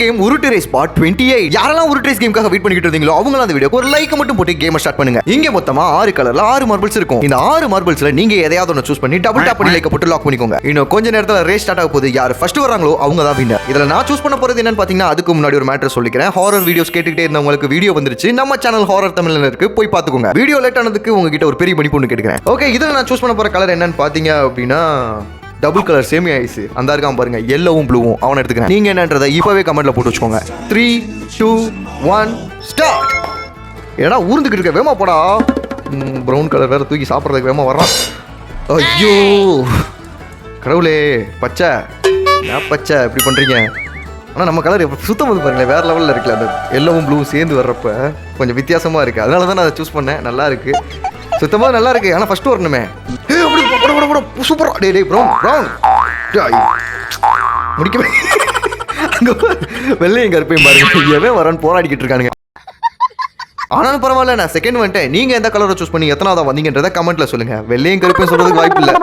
Game உருட்டு race part twenty eight யாரெல்லாம் உருட்டு ரேஸ் கேமுக்காக வெயிட் பண்ணிட்டு இருந்தீங்களோ அவங்களும் அந்த வீடியோ ஒரு லைக் மட்டும் போட்டு கேம் ஸ்டார்ட் பண்ணுங்க. இங்க மொத்தமா ஆறு கலர்ல ஆறு மார்பிள்ஸ் இருக்கும். இந்த ஆறு மார்பிள்ஸ்ல நீங்க எதையாவது ஒன்று சூஸ் பண்ணி டபுள் டாப் பண்ணி லைக் போட்டு லாக் பண்ணிக்கோங்க. இன்னும் கொஞ்ச நேரத்தில் ரேஸ் ஸ்டார்ட் ஆக போகுது. யார் ஃபர்ஸ்ட் வராங்களோ அவங்க தான் வின்னர் இதில் நான் சூஸ் பண்ண போறது என்னன்னு பாத்தீங்கன்னா அதுக்கு முன்னாடி ஒரு மேட்டர் சொல்லிக்கிறேன். ஹாரர் வீடியோஸ் கேட்டுக்கிட்டே இருந்தவங்களுக்கு வீடியோ வந்துருச்சு. நம்ம சேனல் ஹாரர் தமிழ்ல இருக்கு போய் பாத்துக்கோங்க. வீடியோ லேட் ஆனதுக்கு உங்ககிட்ட ஒரு பெரிய மணி ஒன்று கேட்கிறேன் ஓகே இதில் நான் சூஸ் பண்ண போற கலர் என்னன்னு பாத்தீங்க அப்படின்னா டபுள் கலர் சேமி ஐஸ் அந்த இருக்கான் பாருங்க எல்லோவும் ப்ளூவும் அவனை எடுத்துக்கிறேன். நீங்கள் என்னன்றதை இப்போவே கமெண்ட்ல போட்டு வச்சுக்கோங்க. த்ரீ டூ ஒன் ஸ்டார்ட் ஏடா ஊர்ந்துக்கிட்டு இருக்க. வேமா போடா. ப்ரௌன் கலர் வேறு தூக்கி சாப்பிட்றதுக்கு வேமா வர்றான். ஐயோ! கடவுளே பச்சை. ஏன் பச்சை? இப்படி பண்ணுறீங்க ஆனால் நம்ம கலர் சுத்தம் வந்து பாருங்களேன் வேறு லெவலில் இருக்குல்ல அந்த எல்லோவும் ப்ளூவும் சேர்ந்து வர்றப்ப கொஞ்சம் வித்தியாசமாக இருக்குது அதனால தான் நான் அதை சூஸ் பண்ணேன். நல்லா இருக்குது சுத்தமாக நல்லா இருக்கு ஆனால் ஃபர்ஸ்ட் வரணுமே. ஏய் அப்படி டே டே ப்ரௌன் ப்ரௌன் முடிக்கவே வெள்ளையும் கருப்பையும் பாருங்க. எவன் வரான்னு போராடிக்கிட்டு இருக்கானுங்க. ஆனாலும் பரவாயில்ல நான் செகண்ட் வந்துட்டேன். நீங்க எந்த கலரை சூஸ் பண்ணி எத்தனாவதா வந்தீங்கன்றத கமெண்ட்ல சொல்லுங்க. வெள்ளையும் கருப்பையும் சொல்றதுக்கு வாய்ப்பு இல்ல.